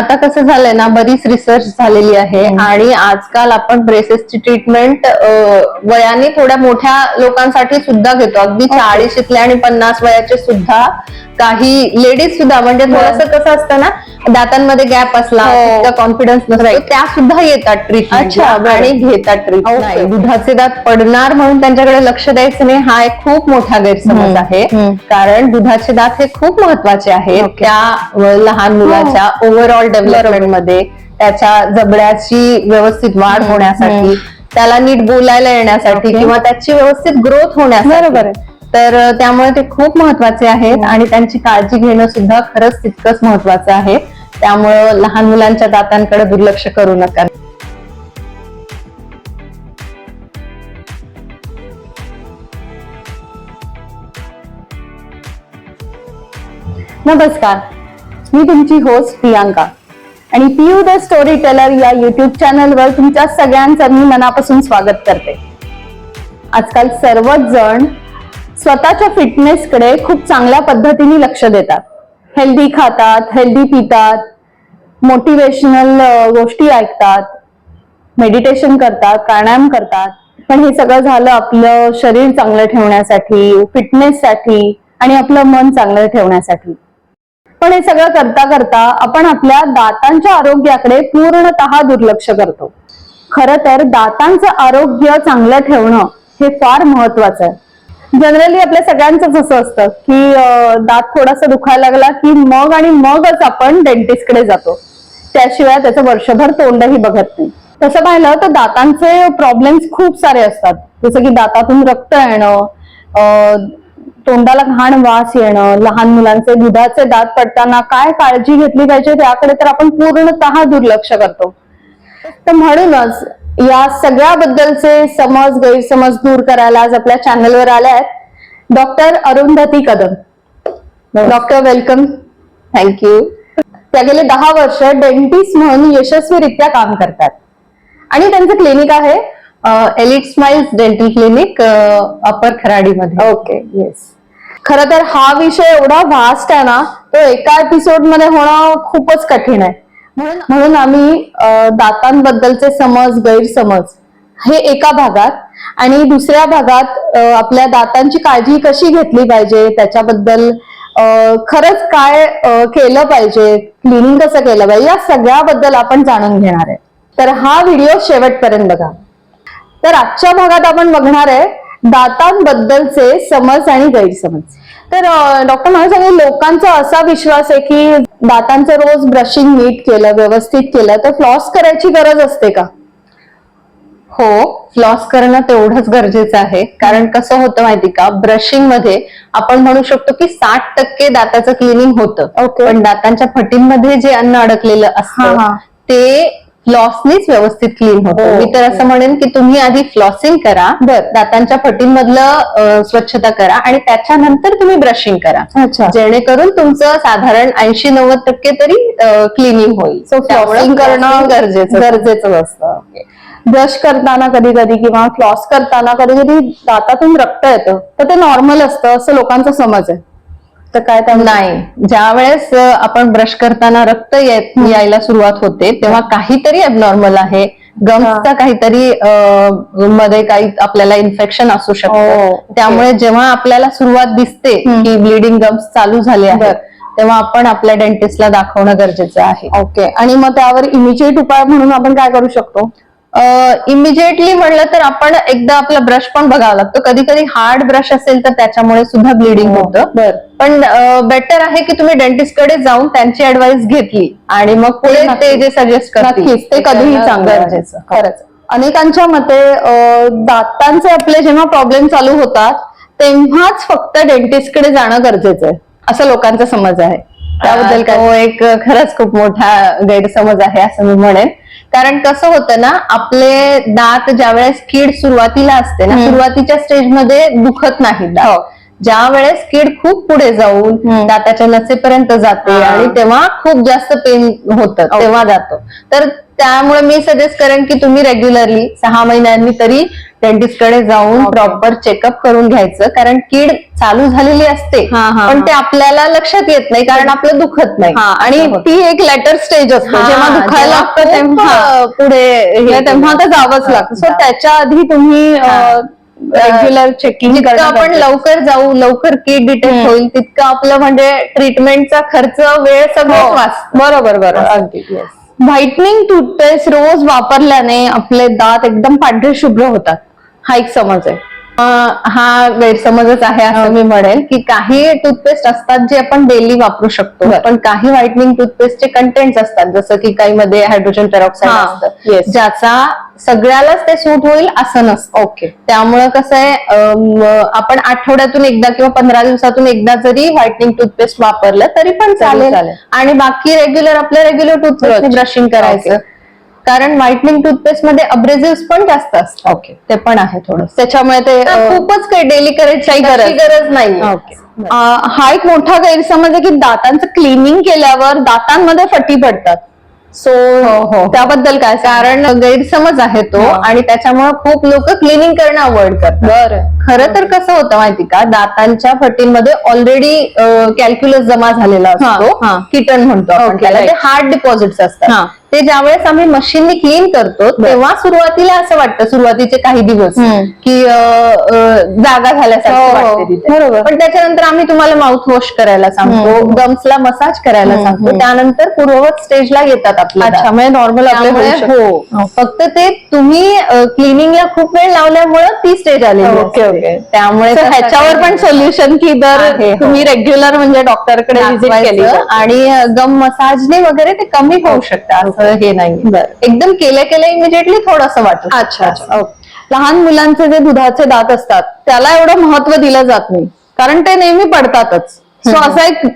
आता कसं झालंय ना बरीच रिसर्च झालेली आहे आणि आजकाल आपण ब्रेसेसची ट्रीटमेंट वयाने थोड्या मोठ्या लोकांसाठी सुद्धा घेतो अगदी चाळीशीतले आणि पन्नास वयाचे सुद्धा काही लेडीज सुद्धा म्हणजे थोडस कसं असतं ना दातांमध्ये गॅप असला हो. कॉन्फिडन्स नसतो त्या सुद्धा येतात ट्रीटमेंट. आणि घेतात. ट्रीटमेंट दुधाचे दात पडणार म्हणून त्यांच्याकडे लक्ष द्यायचं नाही हा एक खूप मोठा गैरसमज. आहे. कारण दुधाचे दात हे खूप महत्त्वाचे आहेत. त्या लहान मुलाच्या ओव्हरऑल डेव्हलपमेंटमध्ये त्याच्या जबड्याची व्यवस्थित वाढ होण्यासाठी त्याला नीट बोलायला येण्यासाठी. किंवा त्याची व्यवस्थित ग्रोथ होण्यासाठी. बरोबर. तर त्यामुळे ते खूप महत्त्वाचे आहेत आणि त्यांची काळजी घेणं सुद्धा खरंच तितकंच महत्वाचं आहे. त्यामुळं लहान मुलांच्या दातांकडे दुर्लक्ष करू नका. नमस्कार. मी तुमची होस्ट प्रियांका. आणि पीयू द स्टोरी टेलर या युट्यूब चॅनलवर तुमच्या सगळ्यांचं मी मनापासून स्वागत करते. आजकाल सर्वच जण स्वतःच्या फिटनेसकडे खूप चांगल्या पद्धतीने लक्ष देतात. हेल्दी खातात हेल्दी पितात मोटिवेशनल गोष्टी ऐकतात मेडिटेशन करतात प्राणायाम करतात. पण हे सगळं झालं आपलं शरीर चांगलं ठेवण्यासाठी फिटनेससाठी आणि आपलं मन चांगलं ठेवण्यासाठी. पण हे सगळं करता करता आपण आपल्या दातांच्या आरोग्याकडे पूर्णतः दुर्लक्ष करतो. खर तर दातांचं आरोग्य चांगलं ठेवणं हे फार महत्वाचं आहे. जनरली आपल्या सगळ्यांचंच असं असतं की दात थोडासा दुखायला लागला की मग आणि मगच आपण डेंटिस्टकडे जातो. त्याशिवाय त्याचं वर्षभर तोंडही बघत नाही. तसं पाहिलं तर दातांचे प्रॉब्लेम्स खूप सारे असतात. जसं की दातातून रक्त येणं तोंडाला घाण वास येणं लहान मुलांचे दुधाचे दात पडताना काय काळजी घेतली पाहिजे त्याकडे तर आपण पूर्णतः दुर्लक्ष करतो. तर म्हणूनच या सगळ्याबद्दलचे समज गैरसमज दूर करायला आज आपल्या चॅनलवर आल्या आहेत. Doctor Arundhati Kadam. Doctor welcome. Thank you त्या गेले दहा वर्ष डेंटिस्ट म्हणून यशस्वीरित्या काम करतात. आणि त्यांचं क्लिनिक आहे Elite Smiles dental clinic upper खराडीमध्ये. Okay yes खर तर हा विषय एवढा व्हास्ट आहे ना तो एका एपिसोडमध्ये होणं खूपच कठीण आहे. म्हणून म्हणून आम्ही दातांबद्दलचे समज गैरसमज हे एका भागात आणि दुसऱ्या भागात आपल्या दातांची काळजी कशी घेतली पाहिजे त्याच्याबद्दल खरंच काय केलं पाहिजे क्लिनिंग कसं केलं पाहिजे या सगळ्याबद्दल आपण जाणून घेणार आहे. तर हा व्हिडिओ शेवटपर्यंत बघा. तर आजच्या भागात आपण बघणार आहे दातांबद्दलचे समज आणि गैरसमज. तर डॉक्टर मला सांगेल लोकांचा असा विश्वास आहे की दातांचं रोज ब्रशिंग नीट केलं व्यवस्थित केलं तर फ्लॉस करायची गरज असते का? हो फ्लॉस करणं तेवढंच गरजेचं आहे. कारण कसं होतं माहिती का? ब्रशिंगमध्ये आपण म्हणू शकतो की साठ टक्के दाताचं क्लिनिंग होतं. पण दातांच्या फटींमध्ये जे अन्न अडकलेलं असतं. ते फ्लॉसनीच व्यवस्थित क्लीन होतं. हो, मी तर असं म्हणेन की तुम्ही आधी फ्लॉसिंग करा. दातांच्या फटींमधलं स्वच्छता करा आणि त्याच्यानंतर तुम्ही ब्रशिंग करा. अच्छा. जेणेकरून तुमचं साधारण ऐंशी नव्वद टक्के तरी क्लिनिंग होईल. सो फ्लॉसिंग करणं गरजेचं गरजेचं असतं. ब्रश करताना कधी कधी किंवा फ्लॉस करताना कधी कधी दातातून रक्त येतं. तर ते नॉर्मल असतं असं लोकांचा समज आहे. तर काय नाही. ज्या वेळेस आपण ब्रश करताना रक्त यायला सुरुवात होते तेव्हा काहीतरी अबनॉर्मल आहे. गम्सचा काहीतरी मध्ये काही आपल्याला इन्फेक्शन असू हो, शकतं ओके. त्यामुळे जेव्हा आपल्याला सुरुवात दिसते. की ब्लिडिंग गम्स चालू झाले आहेत. तेव्हा आपण आपल्या डेंटिस्टला दाखवणं गरजेचं आहे. ओके. आणि मग त्यावर इमिजिएट उपाय म्हणून आपण काय करू शकतो? इमिजिएटली म्हणलं तर आपण एकदा आपला ब्रश पण बघावा लागतो. कधी कधी हार्ड ब्रश असेल तर त्याच्यामुळे सुद्धा ब्लिडिंग होतं. बर. पण बेटर आहे की तुम्ही डेंटिस्टकडे जाऊन त्यांची ऍडवाइस घेतली आणि मग पुढे. ते जे सजेस्ट करतील. ते कधीही चांगलं. गरजेचं खरंच. अनेकांच्या मते दातांचे आपले जेव्हा प्रॉब्लेम चालू होतात तेव्हाच फक्त डेंटिस्टकडे जाणं गरजेचं आहे. असं लोकांचा समज आहे. त्याबद्दल काय? तो एक खरंच खूप मोठा गैरसमज आहे असं मी म्हणेन. कारण कसं होतं ना आपले दात ज्या वेळेस कीड सुरुवातीला असते ना. सुरुवातीच्या स्टेजमध्ये दुखत नाही हो. दात ज्या वेळेस कीड खूप पुढे जाऊन. दाताच्या नसेपर्यंत जाते हा. आणि तेव्हा खूप जास्त पेन होतं ओके. तेव्हा जातो तर त्यामुळे मी सजेस्ट करेन की तुम्ही रेग्युलरली सहा महिन्यांनी तरी डेंटिस्टकडे जाऊन. प्रॉपर चेकअप करून घ्यायचं कारण कीड चालू झालेली असते हा, हा, पण हा. ते आपल्याला लक्षात येत नाही कारण आपलं दुखत नाही हा आणि. ती एक लेटर स्टेज असते हा, जेव्हा दुखायला लागतं तेव्हा पुढे हे तेव्हा तर जावंच हा, लागतं सो. त्याच्या आधी तुम्ही हा. रेग्युलर चेकिंग जितकं आपण लवकर जाऊ लवकर कीड डिटेक्ट. होईल तितकं आपलं म्हणजे ट्रीटमेंटचा खर्च वेळ सगळं वाच बरोबर बरोबर. अगदी व्हाईटनिंग टूथपेस्ट रोज वापरल्याने आपले दात एकदम पांढरे शुभ्र होतात हा एक समज आहे हा गैरसमजच आहे असं मी म्हणेल की काही टूथपेस्ट असतात जे आपण डेली वापरू शकतो. पण काही व्हाइटनिंग टूथपेस्टचे कंटेंट्स असतात जसं की काही मध्ये हायड्रोजन पेरॉक्साईड हा, असतं. ज्याचा सगळ्यालाच ते सूट होईल असं नसतं ओके त्यामुळं कसं आहे आपण आठवड्यातून एकदा किंवा पंधरा दिवसातून एकदा जरी व्हाइटनिंग टूथपेस्ट वापरलं तरी पण चालेल चालेल. आणि बाकी रेग्युलर आपलं रेग्युलर टूथपेस्ट. ब्रशिंग करायचं. कारण व्हाइटनिंग टूथपेस्टमध्ये अब्रेझिव्ह पण जास्त असतात. ओके ते पण आहे थोडं त्याच्यामुळे ते खूपच काही डेली करायची काही गरज नाही हा एक मोठा गैरसमज आहे की दातांचं क्लिनिंग केल्यावर दातांमध्ये फटी पडतात. सो हो, हो. त्याबद्दल काय कारण गैरसमज आहे तो. आणि त्याच्यामुळे खूप लोक क्लिनिंग करणं अवॉइड करतात. बरं. खरं तर कसं होतं माहिती का दातांच्या फटींमध्ये ऑलरेडी कॅल्क्युलस जमा झालेला हा, असतो हा. किटन म्हणतो आपण त्याला ते. हार्ड डिपॉझिट्स हा. असतात ते ज्यावेळेस आम्ही मशीननी क्लीन करतो तेव्हा सुरुवातीला असं वाटतं सुरुवातीचे काही दिवस. की जागा हो, झाल्यासारखं हो. तिथे बरोबर. पण त्याच्यानंतर आम्ही तुम्हाला माउथ वॉश करायला सांगतो. गम्सला मसाज करायला सांगतो. त्यानंतर पूर्ववत स्टेजला येतात आपल्या म्हणजे नॉर्मल आपले त्यामुळे शकतात. हो फक्त ते तुम्ही क्लिनिंगला खूप वेळ लावल्यामुळे ती स्टेज आली ओके. त्यामुळे ह्याच्यावर पण सोल्युशन की जर आहे, हो. तुम्ही रेग्युलर म्हणजे डॉक्टरकडे व्हिजिट केली आणि गम मसाजने वगैरे ते कमी होऊ शकतं असं हे नाही एकदम केल्या केल्या इमिजिएटली थोडस वाटू अच्छा. लहान मुलांचे जे दुधाचे दात असतात त्याला एवढं महत्त्व दिलं जात नाही. कारण ते नेहमी पडतातच. सो. असा एक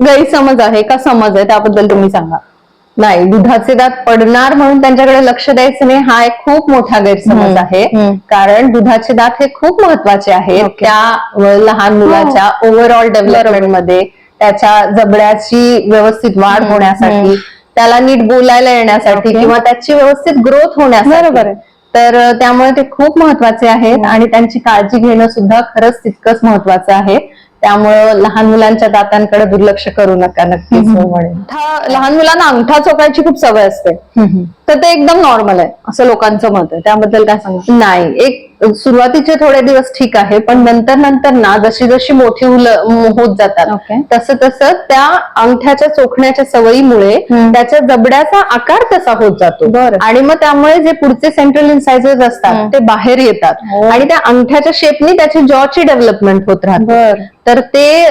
गैरसमज आहे का समज आहे? त्याबद्दल तुम्ही सांगा. नाही दुधाचे दात पडणार म्हणून त्यांच्याकडे लक्ष द्यायचं नाही हा एक खूप मोठा गैरसमज आहे. कारण दुधाचे दात हे खूप महत्त्वाचे आहेत. त्या लहान मुलाच्या ओव्हरऑल डेव्हलपमेंटमध्ये त्याच्या जबड्याची व्यवस्थित वाढ होण्यासाठी. त्याला नीट बोलायला येण्यासाठी. किंवा त्याची व्यवस्थित ग्रोथ होण्यासाठी बरोबर आहे. तर त्यामुळे ते खूप महत्त्वाचे आहेत आणि त्यांची काळजी घेणं सुद्धा खरंच तितकंच महत्वाचं आहे त्यामुळं लहान मुलांच्या दातांकडे दुर्लक्ष करू नका नक्कीच. लहान मुलांना अंगठा चोकायची खूप सवय असते. तर ते एकदम नॉर्मल आहे असं लोकांचं मत आहे. त्याबद्दल काय सांगा? नाही एक सुरुवातीचे थोडे दिवस ठीक आहे पण नंतर नंतर ना जशी जशी मोठी होत जातात. तसं तसं त्या अंगठ्याच्या चोखण्याच्या सवयीमुळे. त्याच्या जबड्याचा आकार तसा होत जातो. आणि मग त्यामुळे जे पुढचे सेंट्रल इन्सायझर्स असतात. ते बाहेर येतात हो. आणि त्या अंगठ्याच्या शेपनी त्याची जॉची डेव्हलपमेंट होत राहते तर ते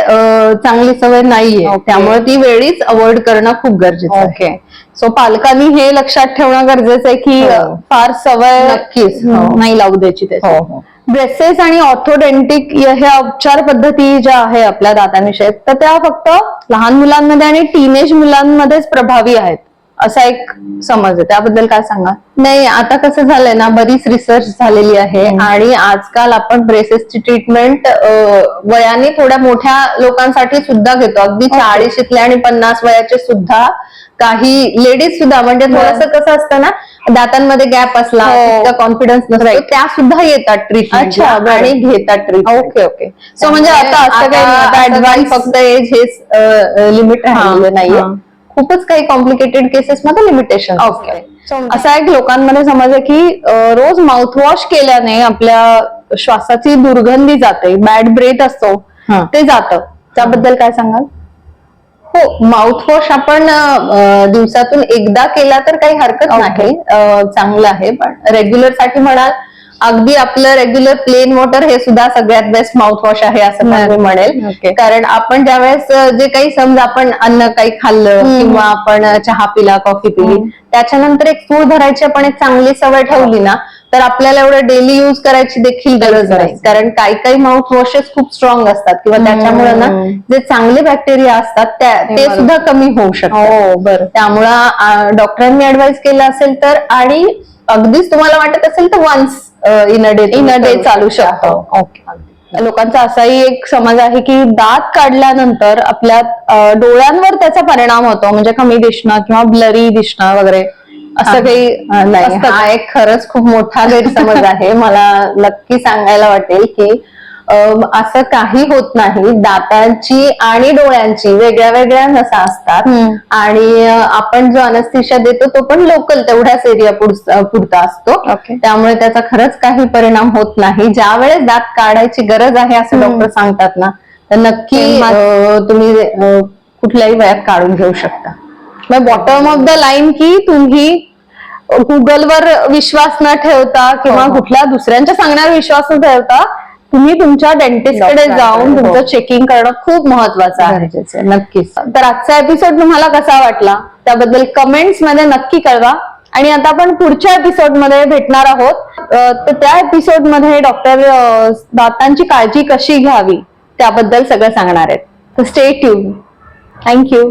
चांगली सवय नाहीये. त्यामुळे ती वेळीच अवॉइड करणं खूप गरजेचं आहे ओके सो पालकांनी हे लक्षात ठेवणं गरजेचं आहे की हो. फार सवय नक्कीच, हो. नाही लावू द्यायची त्याची हो, हो. ब्रेसेस आणि ऑर्थोडेंटिक ह्या उपचार पद्धती ज्या आहे आपल्या दातांविषयी तर त्या फक्त लहान मुलांमध्ये आणि टीनेज मुलांमध्येच प्रभावी आहेत असा एक समज आहे त्याबद्दल काय सांगा नाही आता कसं झालंय ना बरीच रिसर्च झालेली आहे आणि आजकाल आपण ब्रेसेसची ट्रीटमेंट वयाने थोड्या मोठ्या लोकांसाठी सुद्धा घेतो अगदी Okay. चाळीशीतल्या आणि पन्नास वयाचे सुद्धा काही लेडीज सुद्धा म्हणजे हो. थोडस कसं असतं ना दातांमध्ये गॅप असला हो. कॉन्फिडन्स नसतो त्या सुद्धा येतात ट्रीटमेंट. आणि घेतात ट्रीटमेंट ओके ओके सो म्हणजे आता असं काही ऍडव्हान्स फक्त एज हेच लिमिट राहिलेलं नाहीये हा. खूपच काही कॉम्प्लिकेटेड केसेस मध्ये लिमिटेशन ओके असा एक लोकांमध्ये समज आहे की रोज माउथवॉश केल्याने आपल्या श्वासाची दुर्गंधी जाते बॅड ब्रेथ असतो हा. ते जातं त्याबद्दल काय सांगाल हो माउथवॉश आपण दिवसातून एकदा केला तर काही हरकत. नाही चांगलं आहे पण रेग्युलरसाठी म्हणाल अगदी आपलं रेग्युलर प्लेन वॉटर हे सुद्धा सगळ्यात बेस्ट माउथवॉश आहे असं मी म्हणेल. कारण आपण ज्यावेळेस अ, जे काही समजा आपण अन्न काही खाल्लं. किंवा आपण चहा पिला कॉफी पिली. त्याच्यानंतर एक सूळ धरायची आपण एक चांगली सवय ठेवली ना तर आपल्याला एवढं डेली युज करायची देखील गरज नाही. कारण काही काही माउथ वॉशेस खूप स्ट्रॉंग असतात किंवा त्याच्यामुळे ना. जे चांगले बॅक्टेरिया असतात त्या ते. सुद्धा कमी होऊ शकतात हो त्यामुळं डॉक्टरांनी ऍडवाइस केलं असेल तर आणि अगदीच तुम्हाला वाटत असेल तर once in a day in a day चालू शकतो. ओके लोकांचा असाही एक समज आहे की दात काढल्यानंतर आपल्या डोळ्यांवर त्याचा परिणाम होतो. म्हणजे कमी दिसणं किंवा ब्लरी दिसणं वगैरे असं काही नाही. हा? एक खरंच खूप मोठा गैरसमज आहे. मला नक्की सांगायला वाटेल की असं काही होत नाही दातांची आणि डोळ्यांची वेगळ्या वेगळ्या नसा असतात. आणि आपण जो अनस्थिशा देतो तो पण लोकल तेवढ्याच एरिया पुरता असतो. त्यामुळे त्याचा खरंच काही परिणाम होत नाही ज्या वेळेस दात काढायची गरज आहे असं. डॉक्टर सांगतात ना तर नक्की तुम्ही कुठल्याही वयात काढून घेऊ शकता मग बॉटम ऑफ द लाईन की तुम्ही गुगलवर विश्वास न ठेवता किंवा हो. कुठल्या दुसऱ्यांच्या सांगण्यावर विश्वास न ठेवता तुम्ही तुमच्या डेंटिस्टकडे जाऊन हो. तुमचं चेकिंग करणं खूप महत्वाचं आहे. नक्कीच. तर आजचा एपिसोड तुम्हाला कसा वाटला? त्याबद्दल कमेंट्समध्ये नक्की कळवा. आणि आता आपण पुढच्या एपिसोडमध्ये भेटणार आहोत. तर त्या एपिसोडमध्ये डॉक्टर दातांची काळजी कशी घ्यावी? त्याबद्दल सगळं सांगणार आहेत. तर स्टे ट्यून थँक्यू